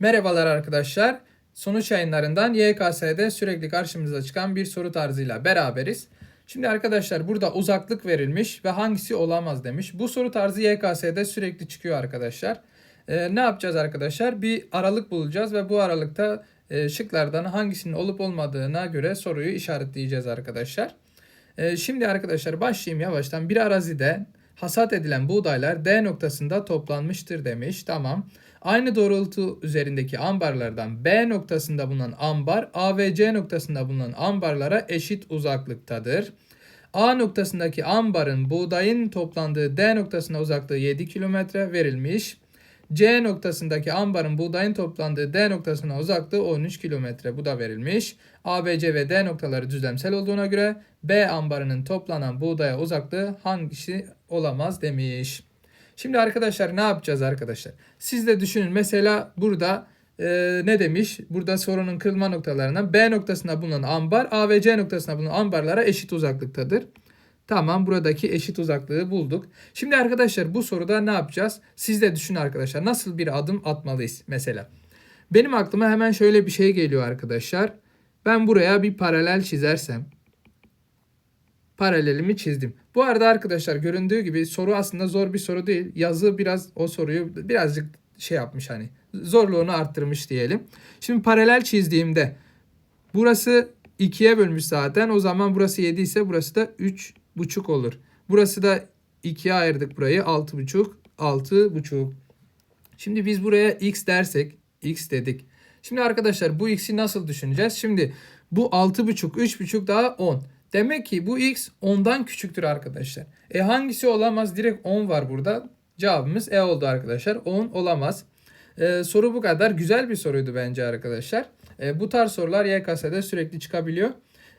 Merhabalar arkadaşlar. Sonuç yayınlarından YKS'de sürekli karşımıza çıkan bir soru tarzıyla beraberiz. Şimdi arkadaşlar burada uzaklık verilmiş ve hangisi olamaz demiş. Bu soru tarzı YKS'de sürekli çıkıyor arkadaşlar. Ee, ne yapacağız arkadaşlar? Bir aralık bulacağız ve bu aralıkta e, şıklardan hangisinin olup olmadığına göre soruyu işaretleyeceğiz arkadaşlar. Ee, şimdi arkadaşlar başlayayım yavaştan. Bir arazide hasat edilen buğdaylar D noktasında toplanmıştır demiş. Tamam. Aynı doğrultu üzerindeki ambarlardan B noktasında bulunan ambar A ve C noktasında bulunan ambarlara eşit uzaklıktadır. A noktasındaki ambarın buğdayın toplandığı D noktasına uzaklığı 7 kilometre verilmiş. C noktasındaki ambarın buğdayın toplandığı D noktasına uzaklığı 13 kilometre. Bu da verilmiş. A, B, C ve D noktaları düzlemsel olduğuna göre B ambarının toplanan buğdaya uzaklığı hangisi olamaz demiş. Şimdi arkadaşlar ne yapacağız arkadaşlar? Siz de düşünün mesela burada e, ne demiş? Burada sorunun kırılma noktalarına B noktasında bulunan ambar A ve C noktasında bulunan ambarlara eşit uzaklıktadır. Tamam buradaki eşit uzaklığı bulduk. Şimdi arkadaşlar bu soruda ne yapacağız? Siz de düşünün arkadaşlar nasıl bir adım atmalıyız mesela. Benim aklıma hemen şöyle bir şey geliyor arkadaşlar. Ben buraya bir paralel çizersem paralelimi çizdim. Bu arada arkadaşlar göründüğü gibi soru aslında zor bir soru değil. Yazı biraz o soruyu birazcık şey yapmış hani zorluğunu arttırmış diyelim. Şimdi paralel çizdiğimde burası 2'ye bölmüş zaten. O zaman burası 7 ise burası da 3,5 olur. Burası da 2'ye ayırdık burayı. 6,5 6,5. Şimdi biz buraya x dersek x dedik. Şimdi arkadaşlar bu x'i nasıl düşüneceğiz? Şimdi bu 6,5 3,5 daha 10. Demek ki bu x 10'dan küçüktür arkadaşlar. E hangisi olamaz? Direkt 10 var burada. Cevabımız E oldu arkadaşlar. 10 olamaz. Ee, soru bu kadar. Güzel bir soruydu bence arkadaşlar. Ee, bu tarz sorular YKS'de sürekli çıkabiliyor.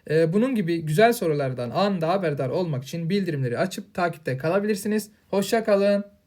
Ee, bunun gibi güzel sorulardan anında haberdar olmak için bildirimleri açıp takipte kalabilirsiniz. Hoşça kalın.